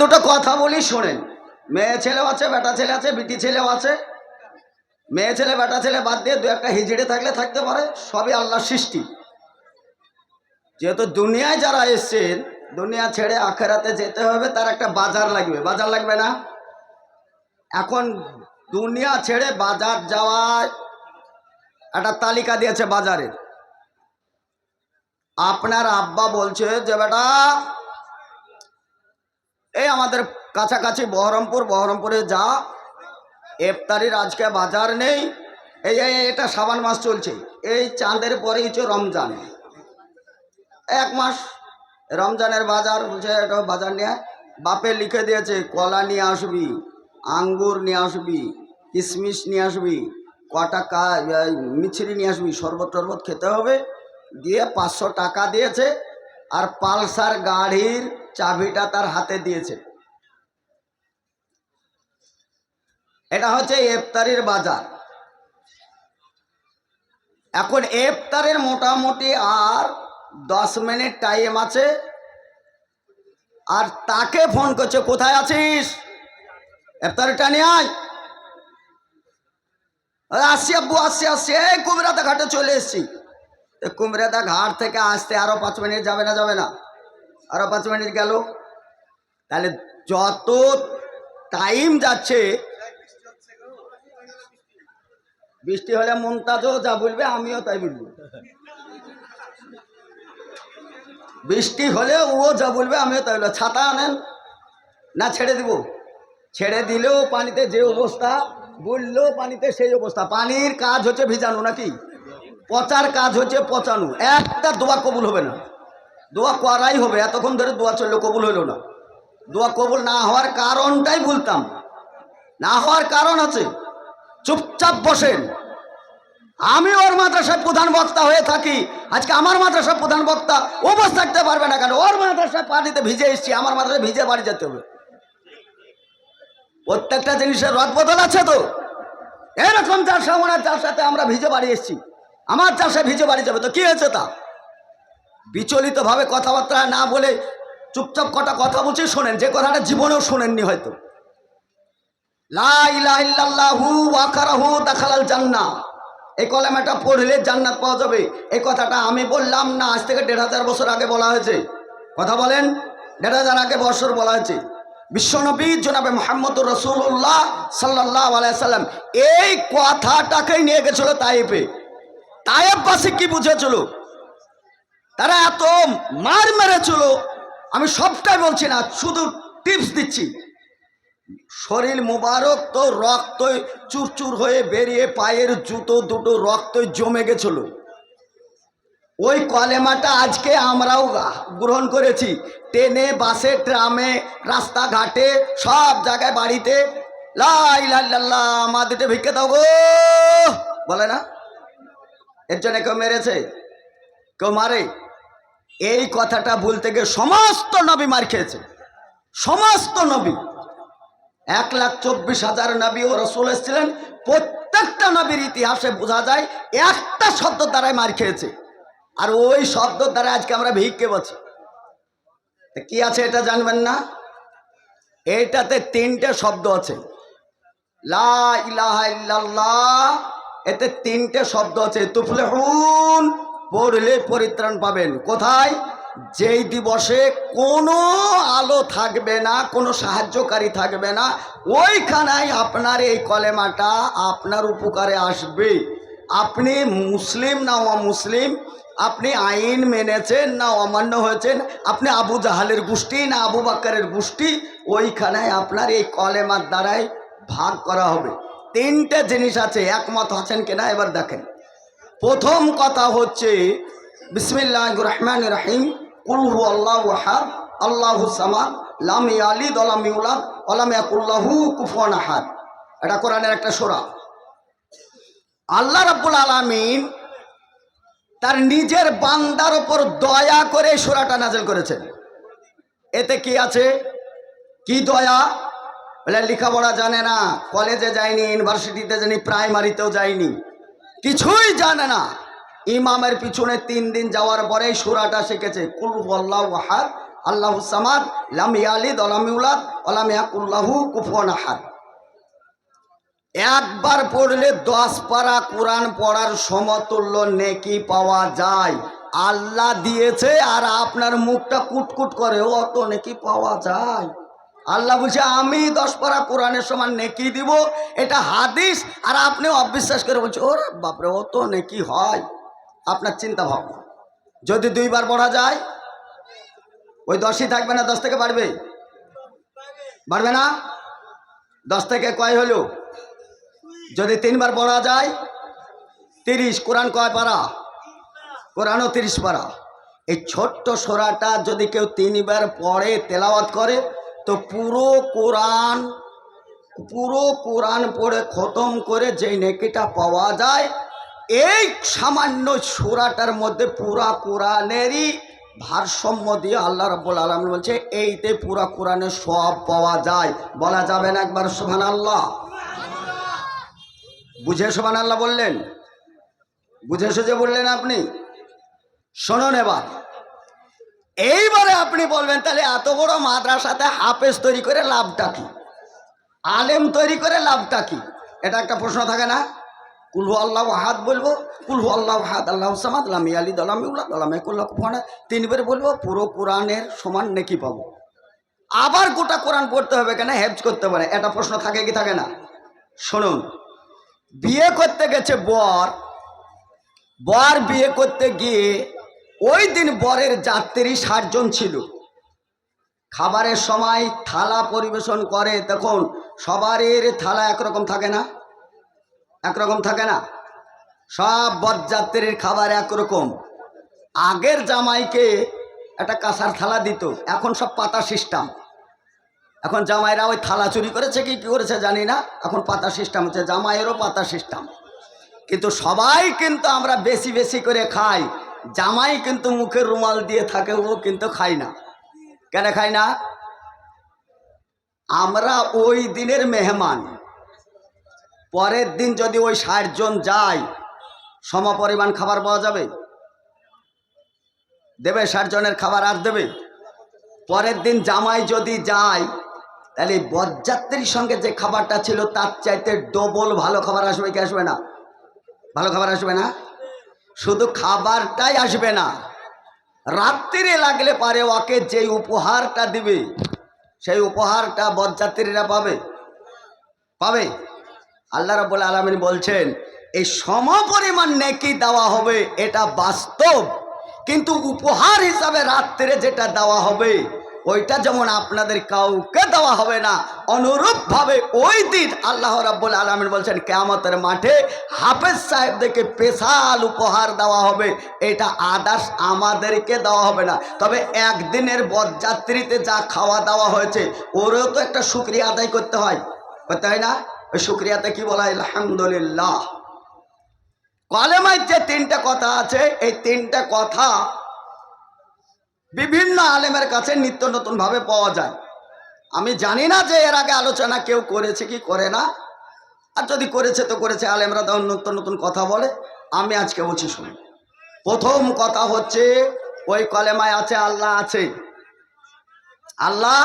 দুটো কথা বলি, শোনেন। মেয়ে ছেলেও আছে, বেটা ছেলে আছে, বিটি ছেলেও আছে। মেয়ে ছেলে, বেটা ছেলে বাদ দিয়ে দু একটা হিজড়ে থাকলে থাকতে পারে, সবই আল্লাহর সৃষ্টি। যেহেতু দুনিয়ায় যারা এসছেন, দুনিয়া ছেড়ে আখেরাতে যেতে হবে, তার একটা বাজার লাগবে। বাজার লাগবে না? এখন দুনিয়া ছেড়ে বাজার যাওয়ার একটা তালিকা দিয়েছে বাজারের আপনার আব্বা বলছে যে, বেটা এই আমাদের কাছাকাছি বহরমপুর, বহরমপুরে যা, এফতারির আজকে বাজার নেই। এই এটা সাবান মাস চলছে। এই চাঁদের পরে হচ্ছে রমজান। এক মাস রমজানের বাজার বলছে এটা বাজার নিয়ে বাপে লিখে দিয়েছে, কলা নিয়ে আসবি, আঙ্গুর নিয়ে আসবি কিশমিশ নিয়ে আসবি, কটা কা মিছরি নিয়ে আসবি, শরবত টরবত খেতে হবে। দিয়ে পাঁচশো টাকা দিয়েছে। আর পালসার গাড়ির চাবিটা তার হাতে দিয়েছে। এটা হচ্ছে এফতারির বাজার। এখন এফতারের মোটামুটি আর দশ মিনিট টাইম আছে। আর তাকে ফোন করছে, কোথায় আছিস? ইফতারিটা নিয়ে আয়। আসছি আব্বু, আসছি আসছি। এই কুমরাদা ঘাটে চলে এসছি। তো কুমরাদা ঘাট থেকে আসতে আরও পাঁচ মিনিট যাবে না যাবে না? আরও পাঁচ মিনিট গেল। তাহলে যত টাইম যাচ্ছে, বৃষ্টি হলে মমতাজও যা বলবে, আমিও তাই বলব। বৃষ্টি হলে ও যা বলবে, আমিও তাই বলব। ছাতা আনেন, না ছেড়ে দিব। ছেড়ে দিলেও পানিতে যে অবস্থা, বললেও পানিতে সেই অবস্থা। পানির কাজ হচ্ছে ভিজানো নাকি? পচার কাজ হচ্ছে পচানো। একটা দোয়া কবুল হবে না। দোয়া করাই হবে, এতক্ষণ ধরে দোয়া চলল কবুল হলো না। দোয়া কবুল না হওয়ার কারণটাই বলতাম না হওয়ার কারণ আছে, চুপচাপ বসেন। আমি ওর মাদ্রাসার প্রধান বক্তা হয়ে থাকি, আজকে আমার মাদ্রাসার প্রধান বক্তা ও বসে থাকতে পারবে না কেন? ওর মাদ্রাসায় পানিতে ভিজে এসছি, আমার মাদ্রাসায় ভিজে বাড়ি যেতে হবে। প্রত্যেকটা জিনিসের রদ বদল আছে তো? এরকম চাষা ওনার সাথে আমরা ভিজে বাড়ি এসছি, আমার চাষে ভিজে বাড়ি যাবে তো কি হয়েছে তা? বিচলিত ভাবে কথাবার্তা না বলে চুপচাপ কটা কথা বলছি শোনেন, যে কথাটা জীবনেও শোনেননি হয়তো। লা ইলাহা ইল্লাল্লাহু ওয়াকারাহু দাখালাল জান্নাহ। এই কলেমাটা পড়লে জান্নাত পাওয়া যাবে। এই কথাটা আমি বললাম না, আজ থেকে দেড় হাজার বছর আগে বলা হয়েছে। কথা বলেন, দেড় হাজার আগে বছর বলা হয়েছে। বিশ্বনবী জনাবে মোহাম্মদ রসুল্লাহ সাল্লাহ আলাইসাল্লাম এই কথাটাকেই নিয়ে গেছিল তাইপে তাইপবাসী কি বুঝেছিল? তারা এত মার মেরেছিল, আমি সবটাই বলছি না, শুধু টিপস দিচ্ছি। শরীর মোবারক তো রক্ত চুরচুর হয়ে বেরিয়ে পায়ের জুতো দুটো রক্ত জমে গেছিল। ওই কলেমাটা আজকে আমরাও গ্রহণ করেছি। ট্রেনে, বাসে, ট্রামে, রাস্তাঘাটে, সব জায়গায় বাড়িতে। লাই লাল্লাহ মা দুটো ভিক্ষে দাও গো। বলে না? এর জন্য কেউ মেরেছে? কেউ মারে? এই কথাটা বলতে গিয়ে সমস্ত নবী মার খেয়েছে। সমস্ত নবী। এক লাখ চব্বিশ হাজার নবী ও রসুল এসেছিলেন। প্রত্যেকটা নবীর ইতিহাসে বোঝা যায়, একটা শব্দ দ্বারাই মার খেয়েছে। আর ওই শব্দ দ্বারা আজকে আমরা ভিক্ষে বলছি। কি আছে এটা জানবেন না? এইটাতে তিনটে শব্দ আছে। লা ইলাহা ইল্লাল্লাহ, এতে তিনটে শব্দ আছে। তুফলেহুন পড়লে পরিত্রাণ পাবেন। কোথায়? যেই দিবসে কোনো আলো থাকবে না, কোনো সাহায্যকারী থাকবে না ওইখানায় আপনার এই কলেমাটা আপনার উপকারে আসবে। আপনি মুসলিম না অমুসলিম, আপনি আইন মেনেছেন না অমান্য হয়েছেন, আপনি আবু জাহালের গোষ্ঠী না আবু বাক্কারের গোষ্ঠী ওইখানে আপনার এই কলেমার দ্বারাই ভাগ করা হবে। তিনটে জিনিস আছে, একমত আছেন কিনা এবার দেখেন। প্রথম কথা হচ্ছে বিসমিল্লাহ রহমান রাহিম কুলহু আল্লাহ হাদ আল্লাহ সামাদ, লাম ইয়ালিদ অলাম ইউলাদ অলাম ইয়াকুল্লাহু কুফুয়ান আহাদ। এটা কোরআনের একটা সোরা। আল্লাহ রাব্বুল আলামিন তার নিজের বান্দার ওপর দয়া করে সোরাটা নাজেল করেছেন। এতে কি আছে? কি দয়া? বলে লেখাপড়া জানে না, কলেজে যায়নি, ইউনিভার্সিটিতে যায়নি, প্রাইমারিতেও যায়নি। কিছুই জানে না। ইমামের পিছনে তিন দিন যাওয়ার পরেই সুরাটা শিখেছে। কুল আল্লাহ সামাদ, লাম ইয়ালিদ অলাম ইউলাদ অলাম ইয়াকুল্লাহু কুফুয়ান আহাদ। একবার পড়লে দশ পারা কোরআন পড়ার সমতুল্য নেকি পাওয়া যায়। আল্লাহ দিয়েছে আর আপনার মুখটা কুটকুট করে অত নেকি পাওয়া যায়। আল্লাহ বলছে, আমি দশ পারা কোরআনের সমান নেকি দিব, এটা হাদিস, আর আপনি অবিশ্বাস করে বলছে, ওরে বাপরে অত নেকি হয়। আপনার চিন্তা ভাবনা। যদি দুইবার পড়া যায়, ওই দশই থাকবে না, দশ থেকে বাড়বে? বাড়বে না? দশ থেকে কয় হলো? যদি তিনবার পড়া যায়, তিরিশ, কোরআন কয় পারা? কোরআনও তিরিশ পারা। এই ছোট্ট সোরাটা যদি কেউ তিনবার পড়ে, তেলাওয়াত করে তো পুরো কোরআন পুরো কোরআন পড়ে খতম করে যেই নেকিটা পাওয়া যায়, এই সামান্য সুরাটার মধ্যে পুরা কোরআনেরই ভারসাম্য দিয়ে আল্লাহ রব্বুল আলম বলছে, এইতে পুরা কোরআনের সব পাওয়া যায়। বলা যাবে না একবার সুহান আল্লাহ বুঝে সোমান আল্লাহ বললেন? বুঝে সুঝে বললেন আপনি? শোনুন এবার। এইবারে আপনি বলবেন, তাহলে এত বড় মাদ্রাসাতে হাফেজ তৈরি করে লাভটা কি? আলেম তৈরি করে লাভটা কি? এটা একটা প্রশ্ন থাকে না? কুলহু আল্লাহ হাত বলব কুলহু আল্লাহ হাত আল্লাহ সামাদ, লামি আলী দলামি উল্লাহ দলামে কুল্লাহ কুফানা তিনবার বলব, পুরো কোরআনের সমান নেকি পাবো। আবার গোটা কোরআন পড়তে হবে কেন? হেফজ করতে পারে। এটা প্রশ্ন থাকে কি থাকে না? শুনুন, বিয়ে করতে গেছে বর বর বিয়ে করতে গিয়ে ওই দিন বরের যাত্রী ষাটজন ছিল। খাবারের সময় থালা পরিবেশন করে তখন সবারের থালা একরকম থাকে না? একরকম থাকে না? সব বরযাত্রীর খাবার একরকম। আগের জামাইকে একটা কাঁসার থালা দিত, এখন সব পাতা সিস্টেম। এখন জামাইরা ওই থালা চুরি করেছে কি, কী করেছে জানি না, এখন পাতা সিস্টেম হচ্ছে, জামাইয়েরও পাতা সিস্টেম। কিন্তু সবাই কিন্তু আমরা বেশি বেশি করে খাই। জামাই কিন্তু মুখে রুমাল দিয়ে থাকে, ও কিন্তু খাই না। কেন খাই না? আমরা ওই দিনের মেহমান। পরের দিন যদি ওই ষাট জন যায় সম পরিমাণ খাবার পাওয়া যাবে? দেবে ষাট জনের খাবার আর দেবে? পরের দিন জামাই যদি যায়, তাহলে বরযাত্রীর সঙ্গে যে খাবারটা ছিল, তার চাইতে ডবল ভালো খাবার আসবে কি আসবে না? ভালো খাবার আসবে না? শুধু খাবারটাই আসবে না, রাত্রিরে লাগলে পারে ওকে যে উপহারটা দিবে, সেই উপহারটা বরযাত্রীরা পাবে। পাবে? আল্লাহ রাবুল আলমিন বলছেন, এই সম পরিমাণ নেকি দেওয়া হবে, এটা বাস্তব। কিন্তু উপহার হিসাবে রাত্রে যেটা দেওয়া হবে ওইটা যেমন আপনাদের কাউকে দেওয়া হবে না, অনুরূপভাবে ওই দিন আল্লাহ রাব্বুল আলমিন বলছেন, কেয়ামতের মাঠে হাফেজ সাহেবদেরকে পেশাল উপহার দেওয়া হবে। এটা আদার্স আমাদেরকে দেওয়া হবে না। তবে একদিনের বরযাত্রীতে যা খাওয়া দাওয়া হয়েছে, ওরও তো একটা শুক্রিয়া আদায় করতে হয়। হয় না? ওই শুক্রিয়াতে কি বলা হয়? আলহামদুলিল্লাহ। কলেমায় যে তিনটা কথা আছে, এই তিনটা কথা বিভিন্ন আলেমের কাছে নিত্য নতুন ভাবে পাওয়া যায়। আমি জানি না যে এর আগে আলোচনা কেউ করেছে কি করে না। আর যদি করেছে তো করেছে, আলেমরা তখন নতুন নতুন কথা বলে। আমি আজকে বলছি শুনি প্রথম কথা হচ্ছে, ওই কলেমায় আছে, আল্লাহ আছে। আল্লাহ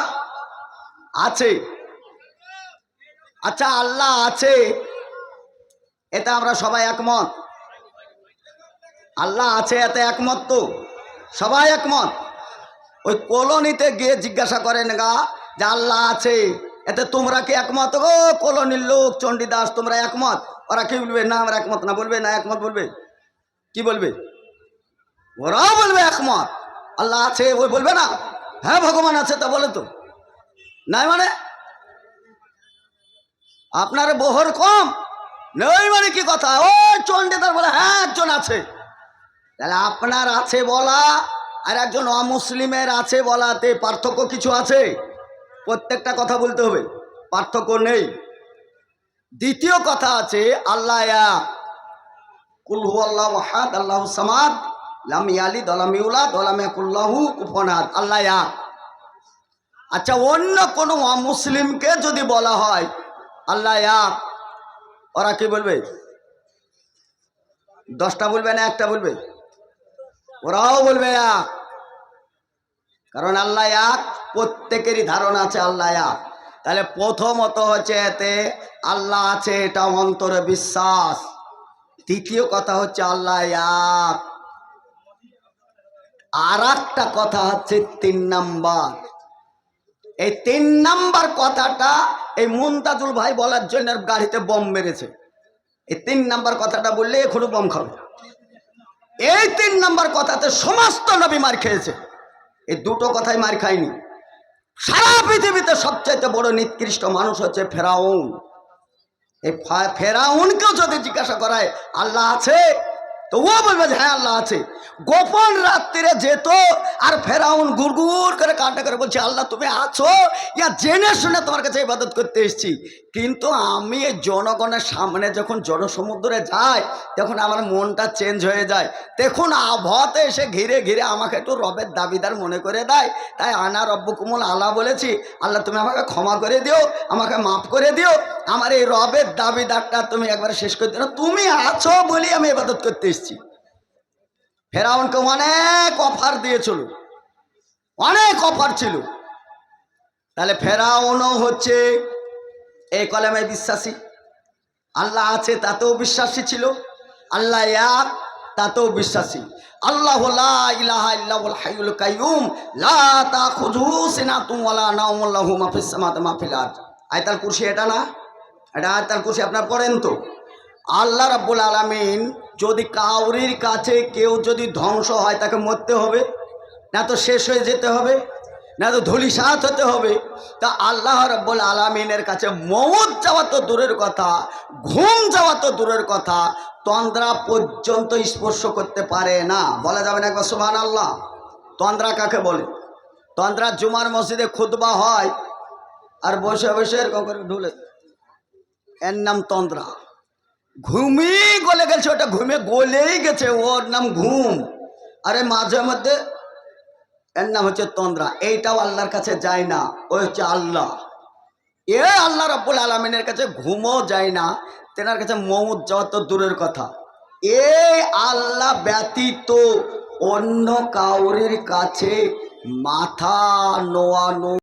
আছে। আচ্ছা আল্লাহ আছে। এটা আমরা সবাই একমত। আল্লাহ আছে, এতে একমত তো? সবাই একমত? ওই কলোনিতে গিয়ে জিজ্ঞাসা করেন, গা, যে আল্লাহ আছে, এতে তোমরা কি একমত গো? কলোনির লোক, চণ্ডীদাস, তোমরা একমত? ওরা কি বলবে? না, আমরা একমত না। বলবে, না, একমত বলবে। কি বলবে? ওরাও বলবে, একমত। আল্লাহ আছে, ওই বলবে না? হ্যাঁ ভগবান আছে, তা বলে তো। নাই মানে? আপনার বহর কম? নেই মানে কি কথা? ও চণ্ডীদাস বলে হ্যাঁ একজন আছে। তাহলে আপনার আছে বলা আর একজন অমুসলিমের আছে বলাতে পার্থক্য কিছু আছে? প্রত্যেকটা কথা বলতে হবে, পার্থক্য নেই। দ্বিতীয় কথা আছে, আল্লাহ কুলহু আল্লাহ হাদ আল্লাহ সামাদ, লামি আলি দলামিউলা দলামিয়াকুল্লাহু কুফনাদ আল্লাহ আচ্ছা অন্য কোনো অমুসলিমকে যদি বলা হয়, আল্লাহ ওরা কি বলবে? দশটা বলবে না একটা বলবে? ওরাও বলবে এক কারণ আল্লাহ এক, প্রত্যেকেরই ধারণা আছে আল্লাহ এক। তাহলে প্রথমত হচ্ছে এতে আল্লাহ আছে, এটা অন্তরে বিশ্বাস। দ্বিতীয় কথা হচ্ছে আল্লাহ এক। আর একটা কথা হচ্ছে তিন নাম্বার। এই তিন নাম্বার কথাটা এই মুমতাজুল ভাই বলার জন্য গাড়িতে বম মেরেছে। এই তিন নাম্বার কথাটা বললে এখনও বম খাবে। এই তিন নাম্বার কথাতে সমস্ত নবী মার খেয়েছে। এই দুটো কথাই মার খায়নি সারা পৃথিবীতে সবচাইতে বড় নিকৃষ্ট মানুষ হচ্ছে ফেরাউন। এই ফেরাউনকেও যদি জিজ্ঞাসা করায়, আল্লাহ আছে? তো ও বলবে যে হ্যাঁ আল্লাহ আছে। গোপন রাত্রিরে যেত আর ফেরাউন গুড়গুড় করে কান্না করে বলছে, আল্লাহ, তুমি আছো? ইয়া জেনে শুনে তোমার কাছে ইবাদত করতে এসেছি। কিন্তু আমি জনগণের সামনে যখন জনসমুদ্রে যাই, তখন আমার মনটা চেঞ্জ হয়ে যায়। দেখুন, আবহাওয়াতে এসে ঘিরে ঘিরে আমাকে একটু রবের দাবিদার মনে করে দেয়। তাই আনা রব্বু কুমল আল্লাহ বলেছি, আল্লাহ তুমি আমাকে ক্ষমা করে দিও, আমাকে মাফ করে দিও। আমার এই রবের দাবিদারটা তুমি একবার শেষ করে দিও। তুমি আছো বলি আমি ইবাদত করতে এসেছি। ফেরাউনকে অনেক অফার দিয়েছিল। অনেক অফার ছিল। তাহলে ফেরাউনও হচ্ছে এই কলেমে বিশ্বাসী। আল্লাহ আছে, তাতেও বিশ্বাসী ছিল। আল্লাহ এক তাতেও বিশ্বাসী। আল্লাহ লা ইলাহা ইল্লাহুল কাইয়ুম। লা তাখুযুহু সিনাতুন ওয়ালা নাওমুন লাহু মা ফিস সামাওয়াতি মা ফিল আরদ। আয়াতুল কুরসি এটা না? এটা আয়াতুল কুরসি আপনার পড়েন তো। আল্লাহ রাব্বুল আলামিন যদি কাউরির কাছে কেউ যদি ধ্বংস হয়, তাকে মরতে হবে, না তো শেষ হয়ে যেতে হবে। না তো ধুলিসাত হতে হবে। তা আল্লাহ রব্বুল আলমিনের কাছে মৌত যাওয়া তো দূরের কথা, ঘুম যাওয়া তো দূরের কথা, তন্দ্রা পর্যন্ত স্পর্শ করতে পারে না। বলা যাবে না একবার সুবহান আল্লাহ তন্দ্রা কাকে বলে? তন্দ্রা জুমার মসজিদে খুতবা হয়, আর বসে বসে এরকম করে ঢুলে। এর নাম তন্দ্রা। ঘুমিয়ে গলে গেছে, ওটা ঘুমে গলেই গেছে, ওর নাম ঘুম। আরে মাঝে মধ্যে এর নাম হচ্ছে তন্দ্রা। এইটাও আল্লাহর কাছে যায় না ওই হচ্ছে আল্লাহ। এ আল্লাহ রব্বুল আলমিনের কাছে ঘুমও যায় না, তেনার কাছে মৌত যাওয়া তো দূরের কথা। এ আল্লাহ ব্যতীত অন্য কাউরির কাছে মাথা নোয়ানো